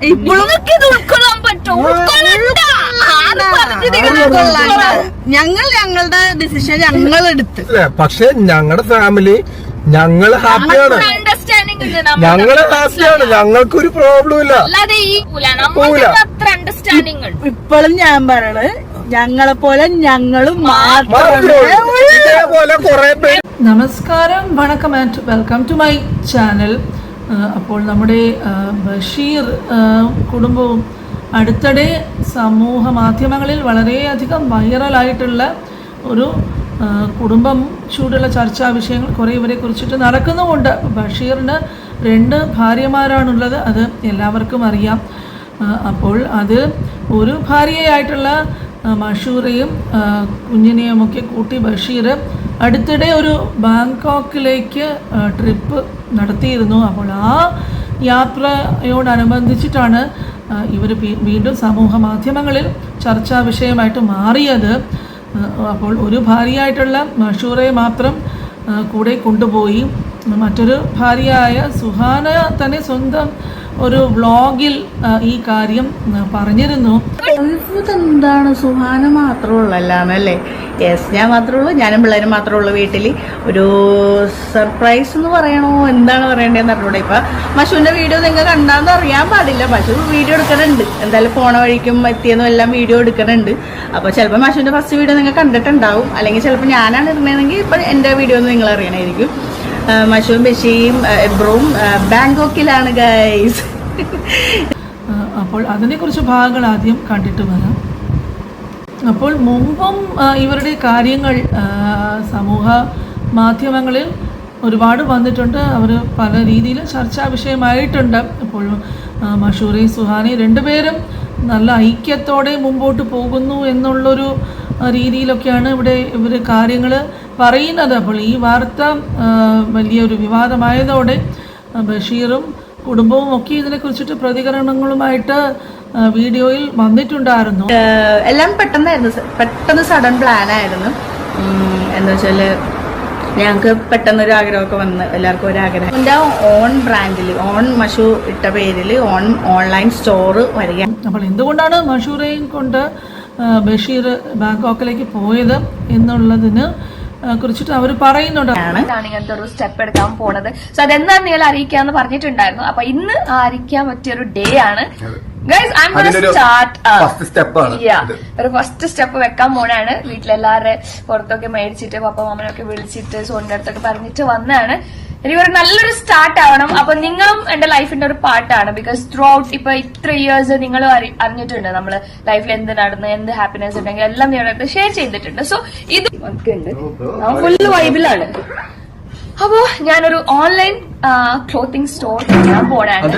ഇപ്പോഴും ഇത് ഉൾക്കൊള്ളാൻ പറ്റും ഞങ്ങൾ ഞങ്ങളുടെ ഡിസിഷൻ ഞങ്ങൾ എടുത്ത് പക്ഷെ ഞങ്ങളുടെ ഫാമിലി ഞങ്ങൾ ഹാപ്പിയാണ് ഞങ്ങൾ ഹാപ്പിയാണ് ഞങ്ങൾക്കൊരു പ്രോബ്ലം ഇല്ല. ഇപ്പോഴും ഞാൻ പറയണത് ഞങ്ങളെ പോലെ ഞങ്ങളും മാത്രമേ നമസ്കാരം വണക്കം and welcome to my channel അപ്പോൾ നമ്മുടെ ബഷീർ കുടുംബവും അടുത്തിടെ സമൂഹ മാധ്യമങ്ങളിൽ വളരെയധികം വൈറലായിട്ടുള്ള ഒരു കുടുംബം ചൂടുള്ള ചർച്ചാ വിഷയങ്ങൾ കുറേ ഇവരെ കുറിച്ചിട്ട് നടക്കുന്നുമുണ്ട്. ബഷീറിന് രണ്ട് ഭാര്യമാരാണുള്ളത് അത് എല്ലാവർക്കും അറിയാം. അപ്പോൾ അത് ഒരു ഭാര്യയായിട്ടുള്ള മഷൂറയും കുഞ്ഞിനെയുമൊക്കെ കൂട്ടി ബഷീർ അടുത്തിടെ ഒരു ബാങ്കോക്കിലേക്ക് ട്രിപ്പ് നടത്തിയിരുന്നു. അപ്പോൾ ആ യാത്രയോടനുബന്ധിച്ചിട്ടാണ് ഇവർ വീണ്ടും സമൂഹ മാധ്യമങ്ങളിൽ ചർച്ചാ വിഷയമായിട്ട് മാറിയത്. അപ്പോൾ ഒരു ഭാര്യയായിട്ടുള്ള മഷൂറെ മാത്രം കൂടെ കൊണ്ടുപോയി. മറ്റൊരു ഭാര്യയായ സുഹാന തന്നെ സ്വന്തം ഒരു വ്ളോഗിൽ ഈ കാര്യം പറഞ്ഞിരുന്നു. എന്താണ് സുഹാന മാത്രമുള്ളല്ലാന്നല്ലേ? യെസ് ഞാൻ മാത്രമേ ഉള്ളൂ ഞാനും പിള്ളേരും മാത്രമേ ഉള്ളൂ വീട്ടിൽ ഒരു സർപ്രൈസ് എന്ന് പറയണോ? എന്താണ് പറയേണ്ടതെന്ന് അറിഞ്ഞൂടെ ഇപ്പൊ. മഷുവിന്റെ വീഡിയോ നിങ്ങൾ കണ്ടാന്ന് അറിയാൻ പാടില്ല. പശു വീഡിയോ എടുക്കണുണ്ട്. എന്തായാലും പോണ വഴിക്കും എത്തിയെന്നും എല്ലാം വീഡിയോ എടുക്കണുണ്ട്. അപ്പോൾ ചിലപ്പോൾ മഷുവിന്റെ ഫസ്റ്റ് വീഡിയോ നിങ്ങൾ കണ്ടിട്ടുണ്ടാവും. അല്ലെങ്കിൽ ചിലപ്പോൾ ഞാനാണ് ഇരുന്നതെങ്കിൽ ഇപ്പൊ എന്റെ വീഡിയോ ഒന്ന് നിങ്ങൾ അറിയണമായിരിക്കും ആ, മഷുവും ബഷീം ആ, ബാങ്കോക്കിലാണ് ഗൈസ് അപ്പോൾ അതിനെക്കുറിച്ച് ഭാഗങ്ങൾ ആദ്യം കണ്ടിട്ട് വരാം. അപ്പോൾ മുമ്പും ഇവരുടെ കാര്യങ്ങൾ സമൂഹ മാധ്യമങ്ങളിൽ ഒരുപാട് വന്നിട്ടുണ്ട്. അവർ പല രീതിയിൽ ചർച്ചാ വിഷയമായിട്ടുണ്ട്. അപ്പോൾ മഷൂറി സുഹാനി രണ്ടുപേരും നല്ല ഐക്യത്തോടെ മുമ്പോട്ട് പോകുന്നു എന്നുള്ളൊരു രീതിയിലൊക്കെയാണ് ഇവിടെ ഇവർ കാര്യങ്ങൾ പറയുന്നത്. അപ്പോൾ ഈ വാർത്ത വലിയൊരു വിവാദമായതോടെ ബഷീറും കുടുംബവും ഒക്കെ ഇതിനെക്കുറിച്ചിട്ട് പ്രതികരണങ്ങളുമായിട്ട് വീഡിയോയിൽ വന്നിട്ടുണ്ടായിരുന്നു. എല്ലാം പെട്ടെന്നായിരുന്നു. പെട്ടെന്ന് സഡൻ പ്ലാൻ ആയിരുന്നു. എന്താ വെച്ചാൽ ഞങ്ങൾക്ക് പെട്ടെന്നൊരു ആഗ്രഹമൊക്കെ വന്ന് എല്ലാവർക്കും ഒരു ആഗ്രഹം. എന്റെ ഓൺ ബ്രാൻഡിൽ ഓൺ മഷു ഇട്ട പേരിൽ ഓൺ ഓൺലൈൻ സ്റ്റോർ വരിക. അപ്പോൾ എന്തുകൊണ്ടാണ് മഷൂറേയും കൊണ്ട് ബഷീർ ബാങ്കോക്കിലേക്ക് പോയത് എന്നുള്ളതിന് കുറിച്ചിട്ട് അവർ പറയുന്നുണ്ട്. ഇങ്ങനത്തെ ഒരു സ്റ്റെപ്പ് എടുക്കാൻ പോണത്. സോ അതെന്താണ് നിങ്ങൾ അറിയിക്കാന്ന് പറഞ്ഞിട്ടുണ്ടായിരുന്നു. അപ്പൊ ഇന്ന് അറിയിക്കാൻ പറ്റിയ ഒരു ഡേ ആണ് ഗൈസ് ഐ അതിനൊരു സ്റ്റാർട്ട് first step ഒരു ഫസ്റ്റ് സ്റ്റെപ്പ് വെക്കാൻ പോണാണ്. വീട്ടിലെല്ലാവരുടെ പുറത്തൊക്കെ മേടിച്ചിട്ട് പപ്പ മാമനൊക്കെ വിളിച്ചിട്ട് സോണിന്റെ അടുത്തൊക്കെ പറഞ്ഞിട്ട് വന്നതാണ്. എനിക്ക് ഒരു നല്ലൊരു സ്റ്റാർട്ട് ആവണം. അപ്പൊ നിങ്ങളും എന്റെ ലൈഫിന്റെ ഒരു പാർട്ടാണ് ബിക്കോസ് ത്രൂ ഔട്ട് ഇപ്പൊ ഇത്ര ഇയേഴ്സ് നിങ്ങൾ അറിഞ്ഞിട്ടുണ്ട് നമ്മൾ ലൈഫിൽ എന്ത് നടന്നു എന്ത് ഹാപ്പിനെസ് ഉണ്ടെങ്കിൽ എല്ലാം നിങ്ങളുടെ ഷെയർ ചെയ്തിട്ടുണ്ട്. സോ ഇത് ഒക്കെ ഉണ്ട് ഫുള്ള് വൈബിലാണ് അപ്പോ ഞാനൊരു ഓൺലൈൻ ക്ലോത്തിങ് സ്റ്റോർ ചെയ്യാൻ പോണാണ്.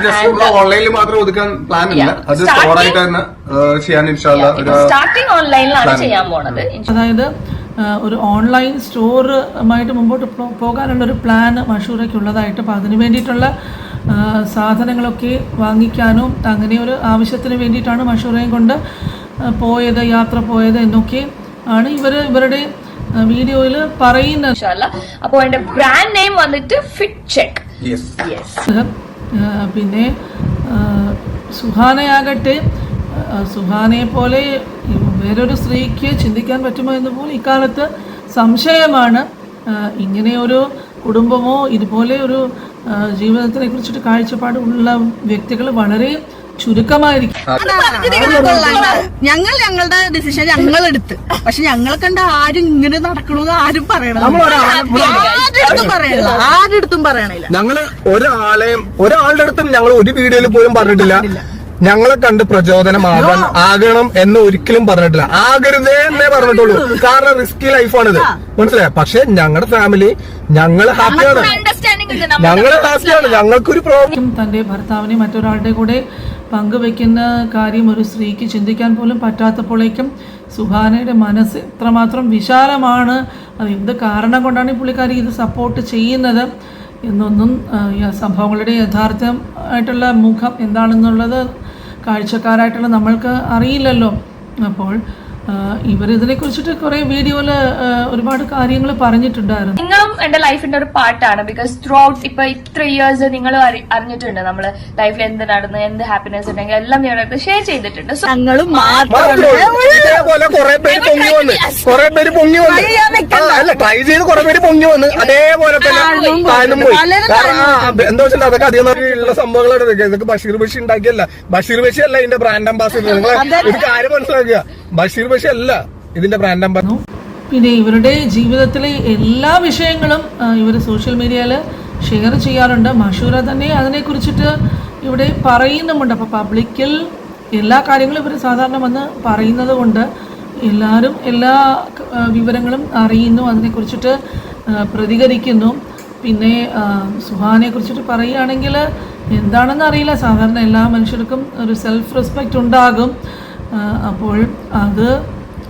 സ്റ്റാർട്ടിങ് ഓൺലൈനിലാണ് ചെയ്യാൻ പോണത്. അതായത് ഒരു ഓൺലൈൻ സ്റ്റോറുമായിട്ട് മുമ്പോട്ട് പോകാനുള്ളൊരു പോകാനുള്ള ഒരു പ്ലാൻ മഷൂറയ്ക്കുള്ളതായിട്ട് അപ്പോൾ അതിന് വേണ്ടിയിട്ടുള്ള സാധനങ്ങളൊക്കെ വാങ്ങിക്കാനും അങ്ങനെ ഒരു ആവശ്യത്തിന് വേണ്ടിയിട്ടാണ് മഷൂറയും കൊണ്ട് പോയത് യാത്ര പോയത് എന്നൊക്കെ ആണ് ഇവർ ഇവരുടെ വീഡിയോയിൽ പറയുന്നത്. അപ്പോൾ എന്റെ ബ്രാൻഡ് നെയിം വന്നിട്ട് ഫിറ്റ് ചെക്ക് പിന്നെ സുഹാനയാകട്ടെ സുഹാനയെ പോലെ വേറൊരു സ്ത്രീക്ക് ചിന്തിക്കാൻ പറ്റുമോ എന്ന് പോലും ഇക്കാലത്ത് സംശയമാണ്. ഇങ്ങനെ ഒരു കുടുംബമോ ഇതുപോലെ ഒരു ജീവിതത്തിനെ കുറിച്ചിട്ട് കാഴ്ചപ്പാട് ഉള്ള വ്യക്തികൾ വളരെ ചുരുക്കമായിരിക്കും. ഞങ്ങൾ ഞങ്ങളുടെ ഡിസിഷൻ ഞങ്ങൾ എടുത്ത്. പക്ഷെ ഞങ്ങളെ കണ്ട ആരും ഇങ്ങനെ നടക്കണമെന്ന് ആരും പറയണം പറയണില്ല. ആരുടെ അടുത്തും പറയണില്ല. ഞങ്ങൾ ഒരാളെയും ഒരാളുടെ അടുത്തും ഞങ്ങൾ ഒരു വീഡിയോയിൽ പോലും പറഞ്ഞിട്ടില്ല. ഞങ്ങളെ കണ്ട് പ്രചോദനമാകാൻ ആകണം എന്ന് ഒരിക്കലും പറഞ്ഞിട്ടില്ല. ആകരുതേ എന്നേ പറഞ്ഞിട്ടുള്ളൂ. കാരണം റിസ്കി ലൈഫാണിത് മനസ്സിലായോ? പക്ഷെ ഞങ്ങളുടെ ഫാമിലി ഞങ്ങൾ ഹാപ്പിയാണ് ഞങ്ങൾ ഹാപ്പിയാണ് ഞങ്ങൾക്കൊരു പ്രോബ്ലം തന്റെ തന്റെ ഭർത്താവിനെ മറ്റൊരാളുടെ കൂടെ പങ്കുവെക്കുന്ന കാര്യം ഒരു സ്ത്രീക്ക് ചിന്തിക്കാൻ പോലും പറ്റാത്തപ്പോഴേക്കും സുഹാനയുടെ മനസ്സ് എത്രമാത്രം വിശാലമാണ്. അത് എന്ത് കാരണം കൊണ്ടാണ് ഈ പുള്ളിക്കാരി ഇത് സപ്പോർട്ട് ചെയ്യുന്നത്? എന്നൊന്നും സംഭവങ്ങളുടെ യഥാർത്ഥമായിട്ടുള്ള മുഖം എന്താണെന്നുള്ളത് കാഴ്ചക്കാരായിട്ടുള്ള നമ്മൾക്ക് അറിയില്ലല്ലോ. അപ്പോൾ ഇവർ ഇതിനെക്കുറിച്ചിട്ട് കുറേ വീഡിയോയിൽ ഒരുപാട് കാര്യങ്ങൾ പറഞ്ഞിട്ടുണ്ടായിരുന്നു. നിങ്ങളും എന്റെ ലൈഫിന്റെ ഒരു പാർട്ടാണ് ബിക്കോസ് ത്രൂ ഔട്ട് ഇപ്പൊ ഇത്ര ഇയേഴ്സ് നിങ്ങൾ അറിഞ്ഞിട്ടുണ്ട് നമ്മൾ ലൈഫിൽ എന്ത് നടന്നു എന്ത് ഹാപ്പിനെസ് ഉണ്ടെങ്കിൽ എല്ലാം ഞങ്ങളുടെ ഷെയർ ചെയ്തിട്ടുണ്ട്. ഞങ്ങളും. കുറെ പേര് പൊങ്ങി വന്ന്. കുറെ പേര് പൊങ്ങി വന്ന്. അല്ല ട്രൈ ചെയ്ത് കുറെ പേര് പൊങ്ങി വന്ന്. അതേപോലെ തന്നെ പോയി. എന്താ വെച്ചാൽ അതൊക്കെ അധികം ഉള്ള സംഭവങ്ങളാണ് ഇതൊക്കെ. ബഷീർ ബഷി ഉണ്ടാക്കിയല്ല ബഷീർ ബഷി അല്ല ഇതിന്റെ ബ്രാൻഡ് അംബാസിഡർ നിങ്ങൾ ഒരു കാര്യം മനസ്സിലാക്കുക. ബഷീർ ബഷീർ അല്ല. ഇതിന്റെ ബ്രാൻഡ് നമ്പർ പിന്നെ ഇവരുടെ ജീവിതത്തിലെ എല്ലാ വിഷയങ്ങളും ഇവർ സോഷ്യൽ മീഡിയയിൽ ഷെയർ ചെയ്യാറുണ്ട്. മഷൂര തന്നെ അതിനെക്കുറിച്ചിട്ട് ഇവിടെ പറയുന്നുമുണ്ട്. അപ്പോൾ പബ്ലിക്കിൽ എല്ലാ കാര്യങ്ങളും ഇവർ സാധാരണ വന്ന് പറയുന്നത് കൊണ്ട് എല്ലാവരും എല്ലാ വിവരങ്ങളും അറിയുന്നു. അതിനെക്കുറിച്ചിട്ട് കുറിച്ചിട്ട് പ്രതികരിക്കുന്നു. പിന്നെ സുഹാനെ കുറിച്ചിട്ട് പറയുകയാണെങ്കിൽ എന്താണെന്ന് അറിയില്ല. സാധാരണ എല്ലാ മനുഷ്യർക്കും ഒരു സെൽഫ് റെസ്പെക്റ്റ് ഉണ്ടാകും. അപ്പോൾ അത്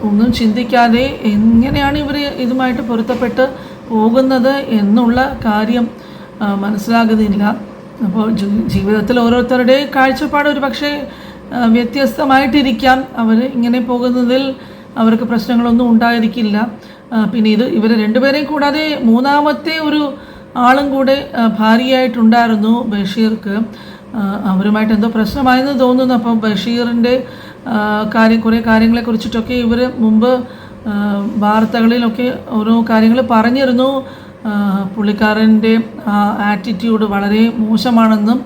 ഒന്നും ചിന്തിക്കാതെ എങ്ങനെയാണ് ഇവർ ഇതുമായിട്ട് പൊരുത്തപ്പെട്ട് പോകുന്നത് എന്നുള്ള കാര്യം മനസ്സിലാകുന്നില്ല. അപ്പോൾ ജീവിതത്തിൽ ഓരോരുത്തരുടെ കാഴ്ചപ്പാട് ഒരു പക്ഷേ വ്യത്യസ്തമായിട്ടിരിക്കാം. അവർ ഇങ്ങനെ പോകുന്നതിൽ അവർക്ക് പ്രശ്നങ്ങളൊന്നും ഉണ്ടായിരിക്കില്ല. പിന്നെ ഇത് ഇവർ രണ്ടുപേരെയും കൂടാതെ മൂന്നാമത്തെ ഒരു ആളും കൂടെ ഭാര്യയായിട്ടുണ്ടായിരുന്നു ബഷീർക്ക്. അവരുമായിട്ട് എന്തോ പ്രശ്നമായെന്ന് തോന്നുന്നു. അപ്പം ബഷീറിന്റെ കാര്യം കുറേ കാര്യങ്ങളെ കുറിച്ചിട്ടൊക്കെ ഇവർ മുമ്പ് വാർത്തകളിലൊക്കെ ഓരോ കാര്യങ്ങൾ പറഞ്ഞിരുന്നു. പുള്ളിക്കാരന്റെ ആറ്റിറ്റ്യൂഡ് വളരെ മോശമാണെന്നും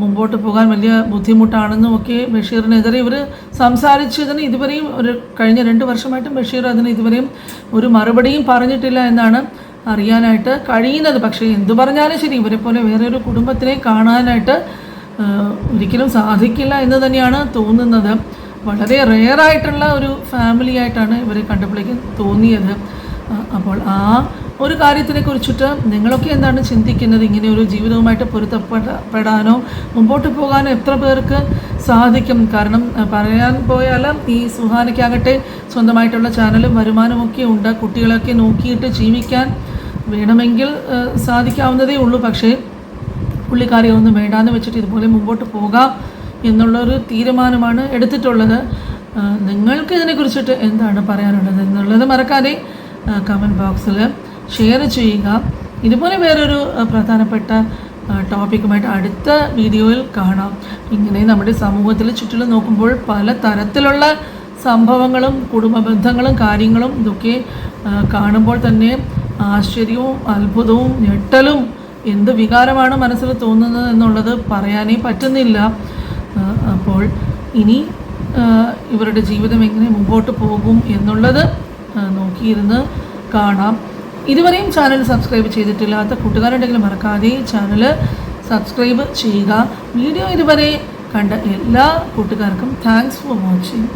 മുമ്പോട്ട് പോകാൻ വലിയ ബുദ്ധിമുട്ടാണെന്നും ഒക്കെ ബഷീറിനെതിരെ ഇവർ സംസാരിച്ചതിന് ഇതുവരെയും ഒരു കഴിഞ്ഞ രണ്ട് വർഷമായിട്ടും ബഷീർ അതിന് ഇതുവരെയും ഒരു മറുപടിയും പറഞ്ഞിട്ടില്ല എന്നാണ് അറിയാനായിട്ട് കഴിയുന്നത്. പക്ഷേ എന്തു പറഞ്ഞാലും ശരി ഇവരെ പോലെ വേറെ ഒരു കുടുംബത്തിനെ കാണാനായിട്ട് ഒരിക്കലും സാധിക്കില്ല എന്ന് തന്നെയാണ് തോന്നുന്നത്. വളരെ റെയറായിട്ടുള്ള ഒരു ഫാമിലി ആയിട്ടാണ് ഇവരെ കണ്ടപ്പോഴേക്കും തോന്നിയത്. അപ്പോൾ ആ ഒരു കാര്യത്തിനെ കുറിച്ചിട്ട് നിങ്ങളൊക്കെ എന്താണ് ചിന്തിക്കുന്നത്? ഇങ്ങനെ ഒരു ജീവിതവുമായിട്ട് പൊരുത്തപ്പെടാനോ മുമ്പോട്ട് പോകാനോ എത്ര പേർക്ക് സാധിക്കും? കാരണം പറയാൻ പോയാൽ ഈ സുഹാനയ്ക്കാകട്ടെ സ്വന്തമായിട്ടുള്ള ചാനലും വരുമാനമൊക്കെ ഉണ്ട്. കുട്ടികളൊക്കെ നോക്കിയിട്ട് ജീവിക്കാൻ വേണമെങ്കിൽ സാധിക്കാവുന്നതേ ഉള്ളൂ. പക്ഷേ പുള്ളിക്കാരി ഒന്നും വേണ്ടാന്ന് വെച്ചിട്ട് ഇതുപോലെ മുമ്പോട്ട് പോകാം. എന്നുള്ളൊരു തീരുമാനമാണ് എടുത്തിട്ടുള്ളത്. നിങ്ങൾക്ക് ഇതിനെക്കുറിച്ചിട്ട് എന്താണ് പറയാനുള്ളത് എന്നുള്ളത് മറക്കാതെ കമന്റ് ബോക്സിൽ ഷെയർ ചെയ്യുക. ഇതുപോലെ വേറൊരു പ്രധാനപ്പെട്ട ടോപ്പിക്കുമായിട്ട് അടുത്ത വീഡിയോയിൽ കാണാം. ഇങ്ങനെ നമ്മുടെ സമൂഹത്തിൽ ചുറ്റിലും നോക്കുമ്പോൾ പല തരത്തിലുള്ള സംഭവങ്ങളും കുടുംബ ബന്ധങ്ങളും കാര്യങ്ങളും ഇതൊക്കെ കാണുമ്പോൾ തന്നെ ആശ്ചര്യവും അത്ഭുതവും ഞെട്ടലും എന്ത് വികാരമാണ് മനസ്സിൽ തോന്നുന്നത് എന്നുള്ളത് പറയാനേ പറ്റുന്നില്ല. അപ്പോൾ ഇനി ഇവരുടെ ജീവിതം എങ്ങനെ മുമ്പോട്ട് പോകും എന്നുള്ളത് നോക്കിയിരുന്ന് കാണാം. ഇതുവരെയും ചാനൽ സബ്സ്ക്രൈബ് ചെയ്തിട്ടില്ലാത്ത കൂട്ടുകാരുണ്ടെങ്കിൽ മറക്കാതെ ചാനൽ സബ്സ്ക്രൈബ് ചെയ്യുക. വീഡിയോ ഇതുവരെ കണ്ട എല്ലാ കൂട്ടുകാർക്കും താങ്ക്സ് ഫോർ വാച്ചിങ്